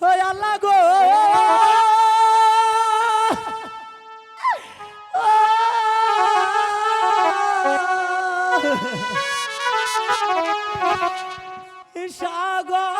ওই আল্লাহ গো। সাগর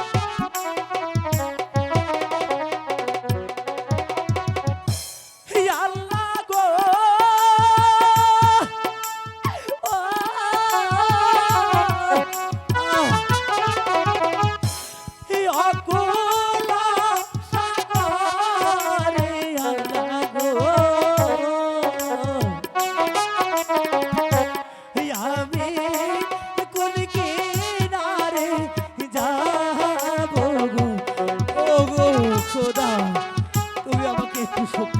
শক্তি